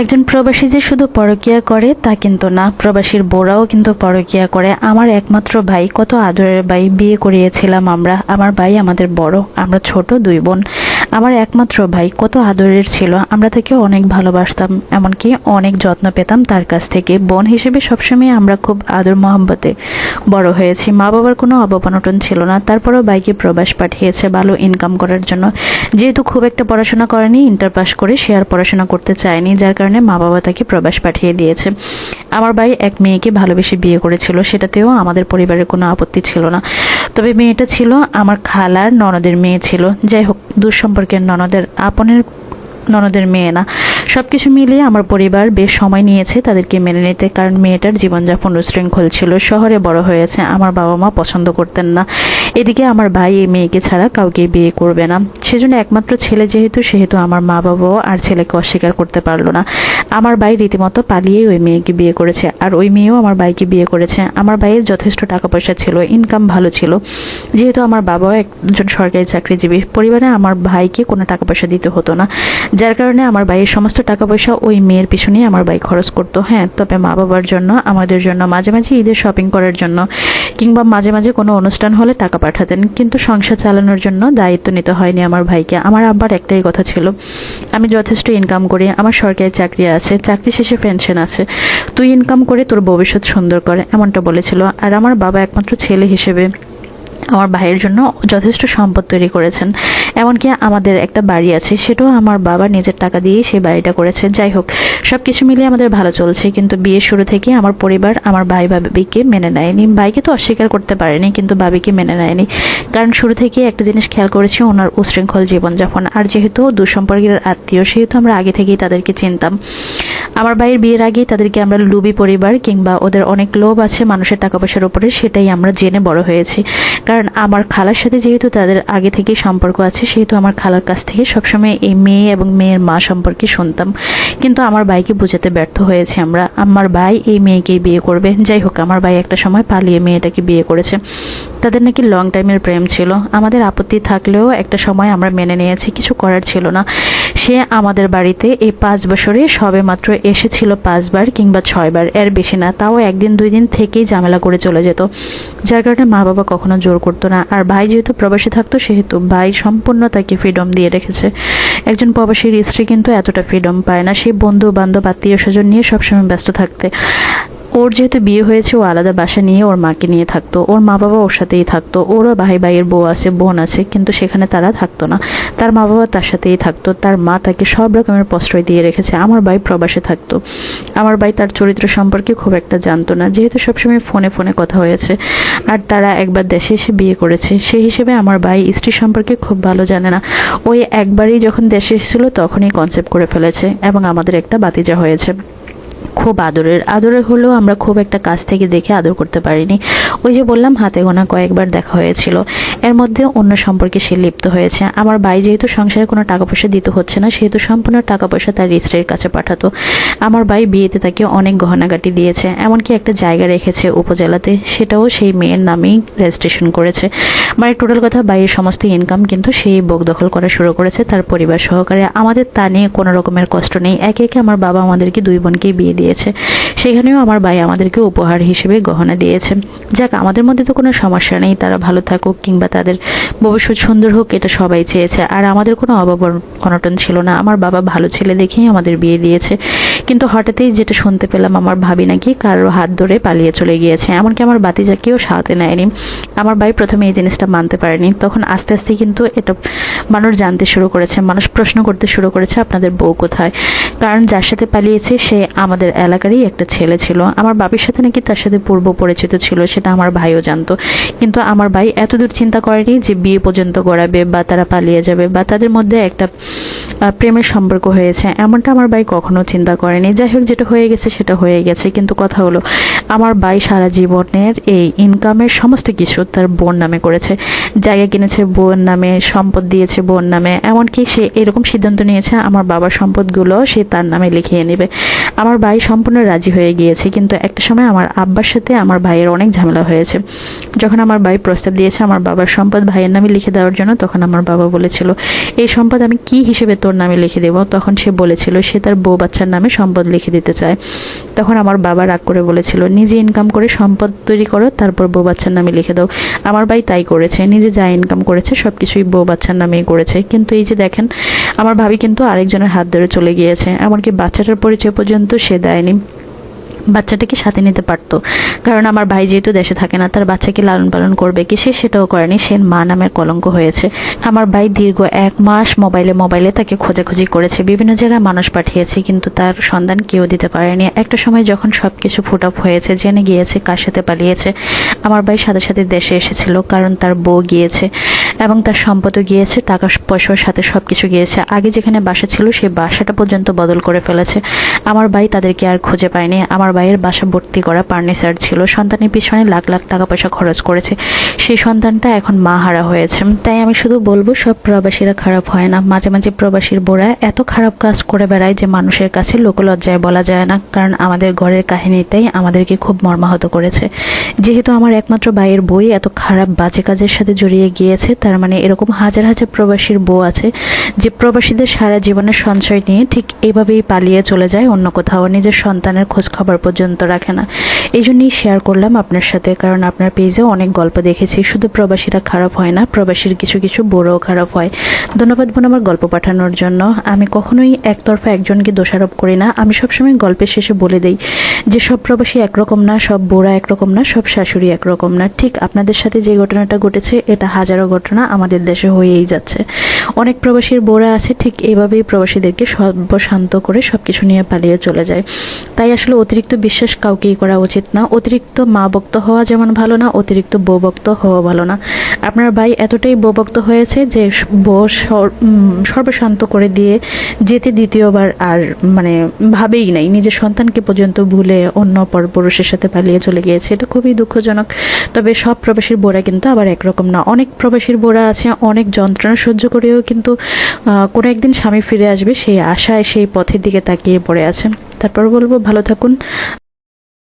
একজন প্রবাসী যে শুধু পরকিয়া করে, তা কিন্তু না। প্রবাসীর বোরাও কিন্তু পরকিয়া করে। আমার একমাত্র ভাই, কত আদরের ভাই, বিয়ে করিয়েছিলাম আমরা। আমার ভাই আমাদের বড়, আমরা ছোট দুই বোন। আমার একমাত্র ভাই কত আদরের ছিল, আমরা তাকে অনেক ভালোবাসতাম, এমনকি অনেক যত্ন পেতাম তার কাছ থেকে। বোন হিসেবে সবসময় আমরা খুব আদর মহব্বতে বড় হয়েছি। মা বাবার কোনো অবনটন ছিল না, তারপরেও ভাইকে প্রবাস পাঠিয়েছে ভালো ইনকাম করার জন্য। যেহেতু খুব একটা পড়াশোনা করেনি ইন্টার পাস করে সে আর পড়াশোনা করতে চায়নি, যার কারণে মা বাবা তাকে প্রবাস পাঠিয়ে দিয়েছে। আমার ভাই এক মেয়েকে ভালোবেসে বিয়ে করেছিল, সেটাতেও আমাদের পরিবারের কোনো আপত্তি ছিল না। তবে মেয়েটা ছিল আমার খালার ননদের মেয়ে ছিল। যাই হোক দূর সম্পর্কের ননদের আপনের ননদের মেয়ে না। সব কিছু মিলিয়ে আমার পরিবার বেশ সময় নিয়েছে তাদেরকে মেনে নিতে, কারণ মেয়েটার জীবনযাপন উশৃঙ্খল ছিল। শহরে বড় হয়েছে, আমার বাবা মা পছন্দ করতেন না। এদিকে আমার ভাই এই মেয়েকে ছাড়া কাউকে বিয়ে করবে না। সেজন্য একমাত্র ছেলে যেহেতু, সেহেতু আমার মা বাবাও আর ছেলেকে অস্বীকার করতে পারল না। আমার ভাই রীতিমতো পালিয়ে ওই মেয়েকে বিয়ে করেছে, আর ওই মেয়েও আমার ভাইকে বিয়ে করেছে। আমার ভাইয়ের যথেষ্ট টাকা পয়সা ছিল ইনকাম ভালো ছিল। যেহেতু আমার বাবাও একজন সরকারি চাকরিজীবী, পরিবারে আমার ভাইকে কোনো টাকা পয়সা দিতে হতো না। যার কারণে আমার ভাইয়ের সমস্ত টাকা পয়সা ওই মেয়ের পিছনেই আমার ভাই খরচ করতো। হ্যাঁ তবে মা বাবার জন্য, আমাদের জন্য, মাঝে মাঝে ঈদের শপিং করার জন্য, কিংবা মাঝে মাঝে কোনো অনুষ্ঠান হলে টাকা পাঠাতেন। কিন্তু সংসার চালানোর জন্য দায়িত্ব নিতে হয়নি আমার ভাইকে। আমার আব্বার একটাই কথা ছিল, আমি যথেষ্ট ইনকাম করি, আমার সরকারি চাকরি আছে, চাকরি শেষে পেনশন আছে। তুই ইনকাম করে তোর ভবিষ্যৎ সুন্দর করে, এমনটা বলেছিল। আর আমার বাবা একমাত্র ছেলে হিসেবে আমার ভাইয়ের জন্য যথেষ্ট সম্পদ তৈরি করেছেন। এমনকি আমাদের একটা বাড়ি আছে, সেটাও আমার বাবা নিজের টাকা দিয়েই সেই বাড়িটা করেছে। যাই হোক সব কিছু মিলিয়ে আমাদের ভালো চলছে, কিন্তু বিয়ের শুরু থেকে আমার পরিবার আমার ভাই ভাবিকে মেনে নেয়নি। ভাইকে তো অস্বীকার করতে পারেনি, কিন্তু বাবিকে মেনে নেয়নি। কারণ শুরু থেকে একটা জিনিস খেয়াল করেছি, ওনার উশৃঙ্খল জীবনযাপন। আর যেহেতু দুঃসম্পর্কের আত্মীয়, সেহেতু আমরা আগে থেকেই তাদেরকে চিনতাম। আমার ভাইয়ের বিয়ের আগেই তাদেরকে আমরা লুবি পরিবার কিংবা ওদের অনেক লোভ আছে মানুষের টাকা পয়সার উপরে, সেটাই আমরা জেনে বড় হয়েছি। কারণ আমার খালার সাথে যেহেতু তাদের আগে থেকেই সম্পর্ক আছে সেহেতু আমার খালার কাছ থেকে সবসময় এই মেয়ে এবং মেয়ের মা সম্পর্কে শুনতাম। কিন্তু আমার ভাইকে বোঝাতে ব্যর্থ হয়েছে আমরা। আমার ভাই এই মেয়েকেই বিয়ে করবে। যাই হোক, আমার ভাই একটা সময় পালিয়ে মেয়েটাকে বিয়ে করেছে। তাদের নাকি লং টাইমের প্রেম ছিল। আমাদের আপত্তি থাকলেও একটা সময় আমরা মেনে নিয়েছি, কিছু করার ছিল না। সে আমাদের বাড়িতে এই পাঁচ বছরে সবে মাত্র এসেছিল পাঁচবার কিংবা ছয়বার। এর বেশি না, তাও একদিন, দুই দিন থেকেই ঝামেলা করে চলে যেত। যার কারণে মা বাবা কখনো জোর করতো না। আর ভাই যেহেতু প্রবাসী থাকতো, সেহেতু ভাই সম্পূর্ণ তাকে ফ্রিডম দিয়ে রেখেছে। একজন প্রবাসীর স্ত্রী কিন্তু এতটা ফ্রিডম পায় না। সে বন্ধু বান্ধব আত্মীয় স্বজন নিয়ে সবসময় ব্যস্ত থাকতে। ওর যেহেতু বিয়ে হয়েছে, ও আলাদা বাসা নিয়ে ওর মাকে নিয়ে থাকতো। ওর মা বাবা ওর সাথেই থাকতো। ওরও ভাই ভাইয়ের বউ আছে, বোন আছে, কিন্তু সেখানে তারা থাকতো না। তার মা বাবা তার সাথেই থাকতো। তার মা তাকে সব রকমের প্রশ্রয় দিয়ে রেখেছে। আমার ভাই প্রবাসে থাকতো। আমার ভাই তার চরিত্র সম্পর্কে খুব একটা জানতো না। যেহেতু সবসময় ফোনে ফোনে কথা হয়েছে, আর তারা একবার দেশে এসে বিয়ে করেছে, সেই হিসেবে আমার ভাই স্ত্রী সম্পর্কে খুব ভালো জানে না। ওই একবারই যখন দেশে এসেছিল, তখনই কনসেপ্ট করে ফেলেছে এবং আমাদের একটা বাতিজা হয়েছে। খুব আদরের আদরের হলেও আমরা খুব একটা কাছ থেকে দেখে আদর করতে পারিনি। ওই যে বললাম, হাতে গোনা কয়েকবার দেখা হয়েছিল। এর মধ্যে অন্য সম্পর্কে সে লিপ্ত হয়েছে। আমার ভাই যেহেতু সংসারে কোনো টাকা পয়সা দিতে হচ্ছে না, সেহেতু সম্পূর্ণ টাকা পয়সা তার স্ত্রীর কাছে পাঠাতো। আমার ভাই বিয়েতে তাকে অনেক গহনাগাটি দিয়েছে, এমনকি একটা জায়গা রেখেছে উপজেলাতে, সেটাও সেই মেয়ের নামেই রেজিস্ট্রেশন করেছে। মানে টোটাল কথা বাইরের সমস্ত ইনকাম কিন্তু সেই বোক দখল করা শুরু করেছে তার পরিবার সহকারে। আমাদের তা নিয়ে কোনো রকমের কষ্ট নেই। একে একে আমার বাবা আমাদেরকে দুই বোনকেই বিয়ে দিয়েছে। সেখানেও আমার ভাই আমাদেরকে উপহার হিসেবে গহনা দিয়েছে। যাক, আমাদের মধ্যে তো কোনো সমস্যা নেই, তারা ভালো থাকুক কিংবা তাদের ভবিষ্যৎ সুন্দর হোক, এটা সবাই চেয়েছে। আর আমাদের কোনো অভাব অনটন ছিল না। আমার বাবা ভালো ছেলে দেখেই আমাদের বিয়ে দিয়েছে। কিন্তু হঠাৎই যেটা শুনতে পেলাম, আমার ভাবি নাকি কারোর হাত ধরে পালিয়ে চলে গিয়েছে। এমনকি আমার বাতি বাতিজাকেও সাথে নেয়নি। আমার ভাই প্রথমে এই জিনিসটা মানতে পারেনি। তখন আস্তে আস্তে কিন্তু এটা মানুষ জানতে শুরু করেছে, মানুষ প্রশ্ন করতে শুরু করেছে, আপনাদের বউ কোথায়? কারণ যার সাথে পালিয়েছে, সে আমাদের এলাকারই একটা ছেলে ছিল। আমার বাবির সাথে নাকি তার সাথে পূর্ব পরিচিত ছিল, সেটা আমার ভাইও জানতো। কিন্তু আমার ভাই এতদূর চিন্তা করেনি যে বিয়ে পর্যন্ত গড়াবে বা তারা পালিয়ে যাবে বা তাদের মধ্যে একটা প্রেমের সম্পর্ক হয়েছে। এমনটা আমার ভাই কখনো চিন্তা করেনি। যাই হোক, যেটা হয়ে গেছে সেটা হয়ে গেছে। কিন্তু কথা হলো, আমার ভাই সারা জীবনের এই ইনকামের সমস্ত কিছু তার বোন নামে করেছে। জায়গা কিনেছে, বোন নামে সম্পদ দিয়েছে, বোন নামে। এমনকি সে এরকম সিদ্ধান্ত নিয়েছে, আমার বাবার সম্পদগুলো সে তার নামে লিখিয়ে নেবে। আমার ভাই সম্পূর্ণ রাজি হয়ে গিয়েছে, কিন্তু একটা সময় আমার আব্বার সাথে আমার ভাইয়ের অনেক ঝামেলা হয়েছে। যখন আমার ভাই প্রস্তাব দিয়েছে আমার বাবার সম্পদ ভাইয়ের নামে লিখে দেওয়ার জন্য, তখন আমার বাবা বলেছিল, এই সম্পদ আমি কি হিসেবে তোর নামে লিখে দেবো? তখন সে বলেছিল, সে তার বউ বাচ্চার নামে সম্পদ লিখে দিতে চায়। তখন আমার বাবা রাগ করে বলেছিল, নিজে ইনকাম করে সম্পদ তৈরি করো, তারপর বউ বাচ্চার নামে লিখে দাও। আমার ভাই তাই করেছে, নিজে যা ইনকাম করেছে সব কিছুই বউ বাচ্চার নামেই করেছে। কিন্তু এই যে দেখেন, আমার ভাবি কিন্তু আরেকজনের হাত ধরে চলে গিয়েছে। এমনকি বাচ্চাটার পরিচয় পর্যন্ত সে দেয়নি। বাচ্চাটাকে সাথে নিতে পারতো। কারণ আমার ভাই যেহেতু দেশে থাকে না, তার বাচ্চাকে লালন পালন করবে কি, সে সেটাও করেনি, সে মা নামের কলঙ্ক হয়েছে। আমার ভাই দীর্ঘ এক মাস মোবাইলে মোবাইলে তাকে খোঁজাখুঁজি করেছে। বিভিন্ন জায়গায় মানুষ পাঠিয়েছে, কিন্তু তার সন্ধান কেউ দিতে পারেনি। একটা সময় যখন সব কিছু ফুট আপ হয়েছে, জেনে গিয়েছে, কার সাথে পালিয়েছে। আমার ভাই সাথে সাথে দেশে এসেছিল, কারণ তার বউ গিয়েছে এবং তার সম্পদও গিয়েছে, টাকা, পয়সার সাথে সব কিছু গিয়েছে। আগে যেখানে বাসা ছিল সেই বাসাটা পর্যন্ত বদল করে ফেলেছে। আমার ভাই তাদেরকে আর খুঁজে পায়নি। আমার ভাইয়ের বাসা ভর্তি করা ফার্নিচার ছিল। সন্তানের পিছনে লাখ লাখ টাকা পয়সা খরচ করেছে। সেই সন্তানটা এখন মা হারা হয়েছে। তাই আমি শুধু বলব, সব প্রবাসীরা খারাপ হয় না। মাঝে মাঝে প্রবাসীর বোরা এত খারাপ কাজ করে বেড়ায় যে মানুষের কাছে লোকলজ্জায় বলা যায় না। কারণ আমাদের ঘরের কাহিনীটাই আমাদেরকে খুব মর্মাহত করেছে। যেহেতু আমার একমাত্র ভাইয়ের বই এত খারাপ বাজে কাজের সাথে জড়িয়ে গিয়েছে, তার মানে এরকম হাজার হাজার প্রবাসীর বউ আছে যে প্রবাসীদের সারা জীবনের সঞ্চয় নিয়ে ঠিক এইভাবেই পালিয়ে চলে যায় অন্য কোথাও। নিজের সন্তানের খোঁজ খবর পর্যন্ত রাখে না। এই জন্যই শেয়ার করলাম আপনার সাথে, কারণ আপনার পেজে অনেক গল্প দেখেছি। শুধু প্রবাসীরা খারাপ হয় না, প্রবাসীর কিছু কিছু বড়ও খারাপ হয়। ধন্যবাদ বোন আমার গল্প পাঠানোর জন্য। আমি কখনোই একতরফা একজনকে দোষারোপ করি না। আমি সবসময় গল্পের শেষে বলে দেই যে, সব প্রবাসী একরকম না, সব বোরা একরকম না, সব শাশুড়ি একরকম না। ঠিক আপনাদের সাথে যে ঘটনাটা ঘটেছে, এটা হাজারো ঘটনা আমাদের দেশে হয়েই যাচ্ছে। অনেক প্রবাসীর বোরা আছে, ঠিক এইভাবেই প্রবাসীদেরকে সর্বশান্ত করে সব কিছু নিয়ে পালিয়ে চলে যায়। তাই আসলে অতিরিক্ত বিশ্বাস কাউকেই করা উচিত না। অতিরিক্ত মা বক্ত হওয়া যেমন ভালো না, অতিরিক্ত বউ ভক্ত হওয়া ভালো না। আপনার ভাই এতটাই বউ ভক্ত হয়েছে যে বউ সর- সর্বশান্ত করে দিয়ে যেতে দ্বিতীয়বার আর মানে ভাবেই নাই। নিজের সন্তানকে পর্যন্ত ভুলে অন্য পর পুরুষের সাথে পালিয়ে চলে গিয়েছে। এটা খুবই দুঃখজনক। তবে সব প্রবাসীর বোরা কিন্তু আবার একরকম না। অনেক প্রবাসীর বোরা আছে, অনেক যন্ত্রণা সহ্য করেও কিন্তু কোনো একদিন স্বামী ফিরে আসবে সেই আশায়, সেই পথের দিকে তাকিয়ে পড়ে আছে তারপর বলব ভালো থাকুন।